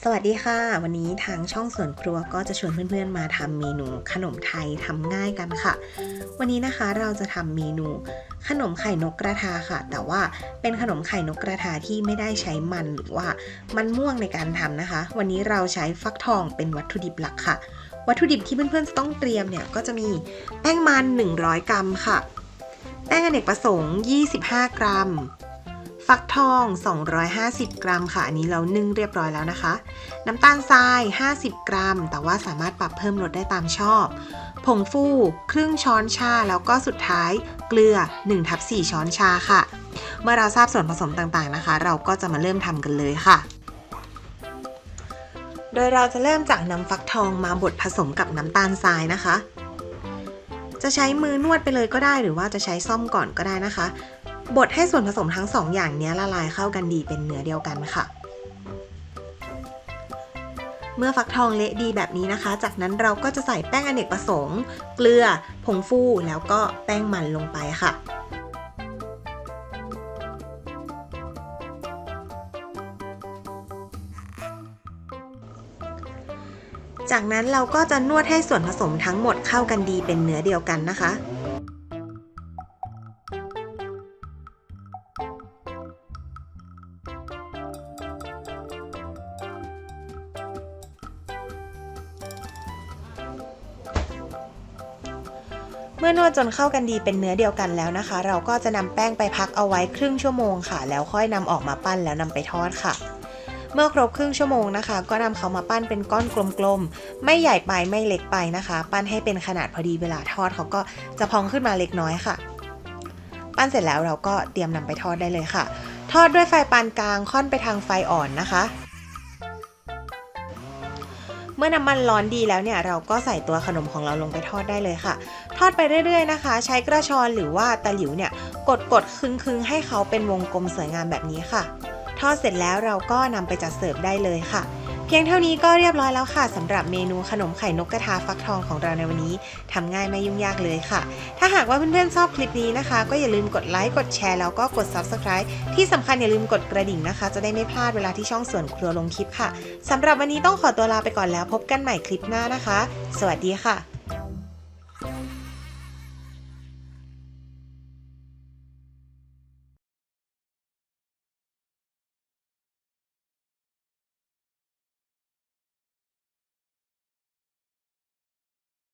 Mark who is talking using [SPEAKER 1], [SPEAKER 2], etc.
[SPEAKER 1] สวัสดีค่ะ วันนี้ทางช่องสวนครัวก็จะชวนเพื่อนๆมาทำเมนูขนมไทยทำง่ายกันค่ะ วันนี้นะคะเราจะทำเมนูขนมไข่นกกระทาค่ะ แต่ว่าเป็นขนมไข่นกกระทาที่ไม่ได้ใช้มันหรือว่ามันม่วงในการทำนะคะ วันนี้เราใช้ฟักทองเป็นวัตถุดิบหลักค่ะ วัตถุดิบที่เพื่อนๆต้องเตรียมเนี่ยก็จะมีแป้งมัน 100 กรัมค่ะ แป้งอเนกประสงค์ 25 กรัม ฟักทอง 250 กรัมค่ะ อันนี้เรานึ่งเรียบร้อยแล้วนะคะ น้ำตาลทราย 50 กรัม แต่ว่าสามารถปรับเพิ่มรสได้ตามชอบ ผงฟูครึ่งช้อนชา แล้วก็สุดท้ายเกลือ1ทับ4ช้อนชาค่ะ เมื่อเราทราบส่วนผสมต่างๆนะคะ เราก็จะมาเริ่มทำกันเลยค่ะโดยเราจะเริ่มจากนำฟักทองมาบดผสมกับน้ำตาลทรายนะคะ จะใช้มือนวดไปเลยก็ได้หรือว่าจะใช้ซ่อมก่อนก็ได้นะคะ บดให้ส่วนผสมทั้งสองอย่างนี้ละลายเข้ากันดีเป็นเนื้อเดียวกันค่ะ เมื่อฟักทองเละดีแบบนี้นะคะ จากนั้นเราก็จะใส่แป้งอเนกประสงค์ เกลือ ผงฟูแล้วก็แป้งมันลงไปค่ะจากนั้นเราก็จะนวดให้ส่วนผสมทั้งหมดเข้ากันดีเป็นเนื้อเดียวกันนะคะ เมื่อนวดจนเข้ากันดีเป็นเนื้อเดียวกันแล้วนะคะ เราก็จะนำแป้งไปพักเอาไว้ครึ่งชั่วโมงค่ะ แล้วค่อยนำออกมาปั้นแล้วนำไปทอดค่ะ เมื่อครบครึ่งชั่วโมงนะคะ ก็นำเขามาปั้นเป็นก้อนกลมๆ ไม่ใหญ่ไปไม่เล็กไปนะคะ ปั้นให้เป็นขนาดพอดีเวลาทอดเขาก็จะพองขึ้นมาเล็กน้อยค่ะ ปั้นเสร็จแล้วเราก็เตรียมนำไปทอดได้เลยค่ะ ทอดด้วยไฟปานกลางค่อนไปทางไฟอ่อนนะคะ เมื่อน้ำมันร้อนดีแล้วเนี่ยเราก็ใส่ตัวขนมของเราลงไปทอดได้เลยค่ะ ทอดไปเรื่อยๆนะคะ ใช้กระชอนหรือว่าตะหลิวเนี่ยกดกดๆคึงๆให้เขาเป็นวงกลมสวยงามแบบนี้ค่ะ ทอดเสร็จแล้วเราก็นำไปจัดเสิร์ฟได้เลยค่ะ เพียงเท่านี้ก็เรียบร้อยแล้วค่ะสำหรับเมนูขนมไข่นกกระทาฟักทองของเราในวันนี้ทำง่ายไม่ยุ่งยากเลยค่ะ ถ้าหากว่าเพื่อนๆชอบคลิปนี้นะคะ ก็อย่าลืมกดไลค์กดแชร์แล้วก็กด Subscribe ที่สำคัญอย่าลืมกดกระดิ่งนะคะ จะได้ไม่พลาดเวลาที่ช่องส่วนครัวลงคลิปค่ะสำหรับวันนี้ต้องขอตัวลาไปก่อนแล้วพบกันใหม่คลิปหน้านะคะ สวัสดีค่ะ